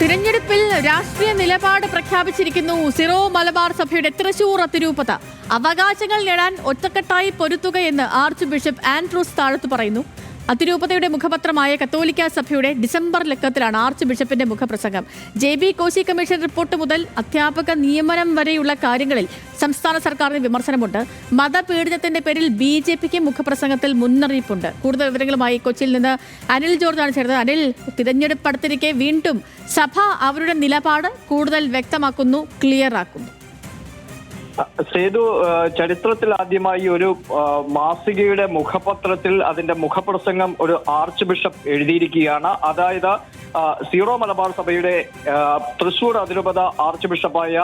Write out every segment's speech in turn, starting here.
തിരഞ്ഞെടുപ്പിൽ രാഷ്ട്രീയ നിലപാട് പ്രഖ്യാപിച്ചിരിക്കുന്നു. സിറോ മലബാർ സഭയുടെ തൃശൂർ അതിരൂപത. അവകാശങ്ങൾ നേടാൻ ഒറ്റക്കെട്ടായി പൊരുത്തുകയെന്ന് ആർച്ച് ബിഷപ്പ് ആൻഡ്രൂസ് താഴത്ത് പറയുന്നു. അതിരൂപതയുടെ മുഖപത്രമായ കത്തോലിക്ക സഭയുടെ ഡിസംബർ ലക്കത്തിലാണ് ആർച്ച് ബിഷപ്പിന്റെ മുഖപ്രസംഗം. J B Koshy commission report മുതൽ അധ്യാപക നിയമനം വരെയുള്ള കാര്യങ്ങളിൽ സംസ്ഥാന സർക്കാരിന് വിമർശനമുണ്ട്. മതപീഡനത്തിന്റെ പേരിൽ ബി ജെ പിക്ക് മുഖപ്രസംഗത്തിൽ മുന്നറിയിപ്പുണ്ട്. കൂടുതൽ വിവരങ്ങളുമായി കൊച്ചിയിൽ നിന്ന് അനിൽ ജോർജ് ആണ് ചേർന്നത് അനിൽ തിരഞ്ഞെടുപ്പ് അടുത്തിരിക്കെ വീണ്ടും സഭ അവരുടെ നിലപാട് കൂടുതൽ വ്യക്തമാക്കുന്നു ക്ലിയർ ആക്കുന്നു. സേതു ചരിത്രത്തിൽ ആദ്യമായി ഒരു മാസികയുടെ മുഖപത്രത്തിൽ അതിന്റെ മുഖപ്രസംഗം ഒരു ആർച്ച് ബിഷപ്പ് എഴുതിയിരിക്കുകയാണ്. അതായത് സീറോ മലബാർ സഭയുടെ തൃശൂർ അതിരൂപത ആർച്ച് ബിഷപ്പായ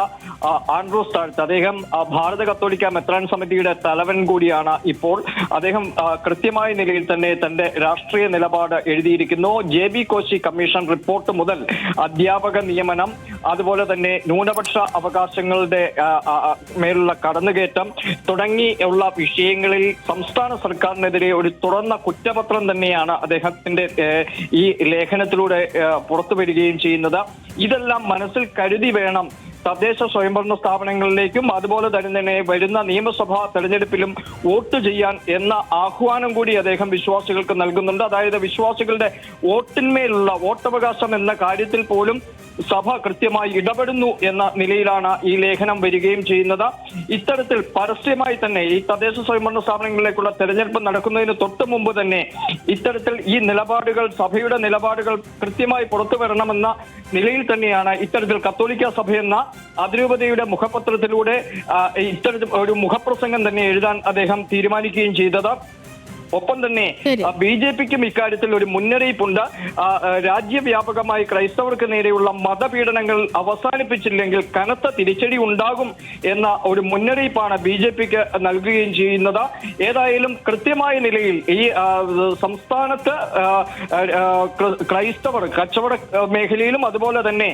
ആൻഡ്രൂസ് താഴ്ത്ത് അദ്ദേഹം ഭാരത കത്തോലിക്ക മെത്രാൻ സമിതിയുടെ തലവൻ കൂടിയാണ് ഇപ്പോൾ. അദ്ദേഹം കൃത്യമായ നിലയിൽ തന്നെ തന്റെ രാഷ്ട്രീയ നിലപാട് എഴുതിയിരിക്കുന്നു. J B Koshy commission report മുതൽ അധ്യാപക നിയമനം അതുപോലെ തന്നെ ന്യൂനപക്ഷ അവകാശങ്ങളുടെ മേലുള്ള കടന്നുകയറ്റം തുടങ്ങിയുള്ള വിഷയങ്ങളിൽ സംസ്ഥാന സർക്കാരിനെതിരെ ഒരു തുറന്ന കുറ്റപത്രം തന്നെയാണ് അദ്ദേഹത്തിന്റെ ഈ ലേഖനത്തിലൂടെ പുറത്തു വരികയും ചെയ്യുന്നത്. ഇതെല്ലാം മനസ്സിൽ കരുതി വേണം തദ്ദേശ സ്വയംഭരണ സ്ഥാപനങ്ങളിലേക്കും അതുപോലെ തന്നെ വരുന്ന നിയമസഭാ തെരഞ്ഞെടുപ്പിലും വോട്ട് ചെയ്യാൻ എന്ന ആഹ്വാനം കൂടി അദ്ദേഹം വിശ്വാസികൾക്ക് നൽകുന്നുണ്ട്. അതായത് വിശ്വാസികളുടെ വോട്ടിന്മേലുള്ള വോട്ടവകാശം എന്ന കാര്യത്തിൽ പോലും സഭ കൃത്യമായി ഇടപെടുന്നു എന്ന നിലയിലാണ് ഈ ലേഖനം വരികയും ചെയ്യുന്നത്. ഇത്തരത്തിൽ പരസ്യമായി തന്നെ ഈ തദ്ദേശ സ്വയംഭരണ സ്ഥാപനങ്ങളിലേക്കുള്ള തെരഞ്ഞെടുപ്പ് നടക്കുന്നതിന് തൊട്ട് മുമ്പ് തന്നെ ഇത്തരത്തിൽ ഈ നിലപാടുകൾ സഭയുടെ നിലപാടുകൾ കൃത്യമായി പുറത്തു വരണമെന്ന നിലയിൽ തന്നെയാണ് ഇത്തരത്തിൽ കത്തോലിക്ക സഭയെന്ന അതിരൂപതയുടെ മുഖപത്രത്തിലൂടെ ഇത്തരത്തിൽ ഒരു മുഖപ്രസംഗം തന്നെ എഴുതാൻ അദ്ദേഹം തീരുമാനിക്കുകയും ചെയ്തത്. ഒപ്പം തന്നെ ബി ജെ പിക്കും ഇക്കാര്യത്തിൽ ഒരു മുന്നറിയിപ്പുണ്ട്. രാജ്യവ്യാപകമായി ക്രൈസ്തവർക്ക് നേരെയുള്ള മതപീഡനങ്ങൾ അവസാനിപ്പിച്ചില്ലെങ്കിൽ കനത്ത തിരിച്ചടി ഉണ്ടാകും എന്ന ഒരു മുന്നറിയിപ്പാണ് ബി ജെ പിക്ക് നൽകുകയും ചെയ്യുന്നത്. ഏതായാലും കൃത്യമായ നിലയിൽ ഈ സംസ്ഥാനത്ത് ക്രൈസ്തവർ കച്ചവട മേഖലയിലും അതുപോലെ തന്നെ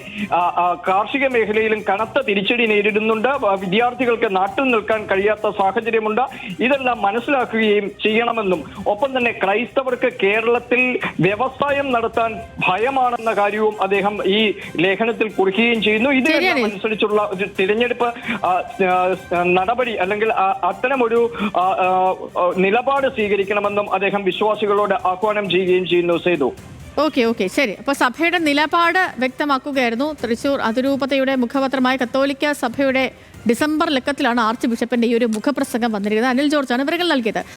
കാർഷിക മേഖലയിലും കനത്ത തിരിച്ചടി നേരിടുന്നുണ്ട്. വിദ്യാർത്ഥികൾക്ക് നാട്ടിൽ നിൽക്കാൻ കഴിയാത്ത സാഹചര്യമുണ്ട്. ഇതെല്ലാം മനസ്സിലാക്കുകയും ചെയ്യണമെന്നും ഒപ്പം തന്നെ ക്രൈസ്തവർക്ക് കേരളത്തിൽ വ്യവസായം നടത്താൻ ഭയമാണെന്ന കാര്യവും അദ്ദേഹം ഈ ലേഖനത്തിൽ കുറിക്കുകയും ചെയ്യുന്നു. ഇതിനെല്ലാം. അനുസരിച്ചുള്ള ഒരു തിരഞ്ഞെടുപ്പ് നടപടി അല്ലെങ്കിൽ അത്തരമൊരു നിലപാട് സ്വീകരിക്കണമെന്നും അദ്ദേഹം വിശ്വാസികളോട് ആഹ്വാനം ചെയ്യുകയും ചെയ്യുന്നു സേതു. ഓക്കെ ഓക്കെ ശരി. അപ്പോൾ സഭയുടെ നിലപാട് വ്യക്തമാക്കുകയായിരുന്നു. തൃശൂർ അതിരൂപതയുടെ മുഖപത്രമായ കത്തോലിക്ക സഭയുടെ ഡിസംബർ ലക്കത്തിലാണ് ആർച്ച് ബിഷപ്പിന്റെ ഈ ഒരു മുഖപ്രസംഗം വന്നിരിക്കുന്നത്. അനിൽ ജോർജ് ആണ് വിവരങ്ങൾ നൽകിയത്.